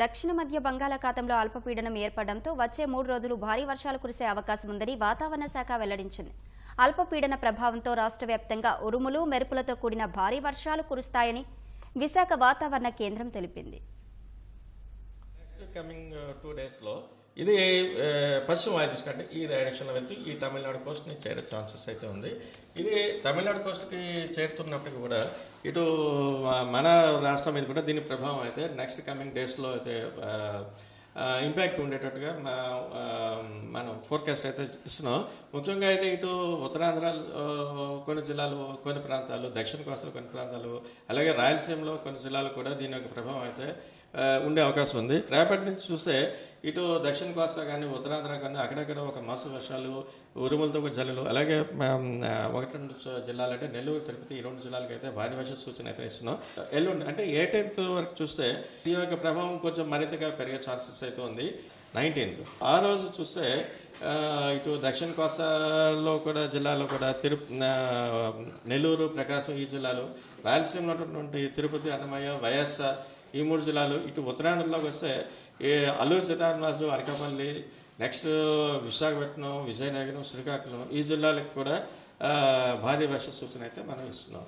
దక్షిణ మధ్య బంగాళాఖాతంలో అల్పపీడనం ఏర్పడడంతో వచ్చే మూడు రోజులు భారీ వర్షాలు కురిసే అవకాశం ఉందని వాతావరణ శాఖ వెల్లడించింది. అల్పపీడన ప్రభావంతో రాష్ట్ర వ్యాప్తంగా ఉరుములు మెరుపులతో కూడిన భారీ వర్షాలు కురుస్తాయని విశాఖ వాతావరణ కేంద్రం తెలిపింది. కమింగ్ టూ డేస్లో ఇది పశ్చిమ వాయుదిశ అంటే ఈ డైరెక్షన్లో వెళ్తూ ఈ తమిళనాడు కోస్ట్ని చేరే ఛాన్సెస్ అయితే ఉంది. ఇది తమిళనాడు కోస్ట్కి చేరుతున్నప్పటికీ కూడా ఇటు మన రాష్ట్రం మీద కూడా దీని ప్రభావం అయితే నెక్స్ట్ కమింగ్ డేస్లో అయితే ఇంపాక్ట్ ఉండేటట్టుగా మా, మనం ఫోర్కాస్ట్ అయితే ఇస్తున్నాం. ముఖ్యంగా అయితే ఇటు ఉత్తరాంధ్ర కొన్ని జిల్లాలు కొన్ని ప్రాంతాలు దక్షిణ కోస్తాలు కొన్ని ప్రాంతాలు అలాగే రాయలసీమలో కొన్ని జిల్లాలు కూడా దీని యొక్క ప్రభావం అయితే ఉండే అవకాశం ఉంది. రేపటి నుంచి చూస్తే ఇటు దక్షిణ కోస్తా కానీ ఉత్తరాంధ్ర కానీ అక్కడక్కడ ఒక మాస వర్షాలు ఉరుములతో కూడిన జల్లులు అలాగే ఒకటి రెండు జిల్లాలు అంటే నెల్లూరు తిరుపతి ఈ రెండు జిల్లాలకు అయితే భారీ వర్ష సూచన అయితే ఇస్తున్నాం. ఎల్లుండి అంటే ఏ టెన్త్ వరకు చూస్తే దీని యొక్క ప్రభావం కొంచెం మరింతగా పెరిగే ఛాన్సెస్ అయితే ఉంది. నైన్టీన్త్. ఆ రోజు చూస్తే ఇటు దక్షిణ కోస్తాలో కూడా జిల్లాలో కూడా తిరు నెల్లూరు ప్రకాశం ఈ జిల్లాలు రాయలసీమ ఉన్నటువంటి తిరుపతి అన్నమయ్య వైఎస్ఆర్ ఈ మూడు జిల్లాలు ఇటు ఉత్తరాంధ్రలోకి వస్తే ఈ అల్లూరు సీతారామరాజు అనకాపల్లి నెక్స్ట్ విశాఖపట్నం విజయనగరం శ్రీకాకుళం ఈ జిల్లాలకు కూడా భారీ వర్ష సూచన అయితే మనం ఇస్తున్నాం.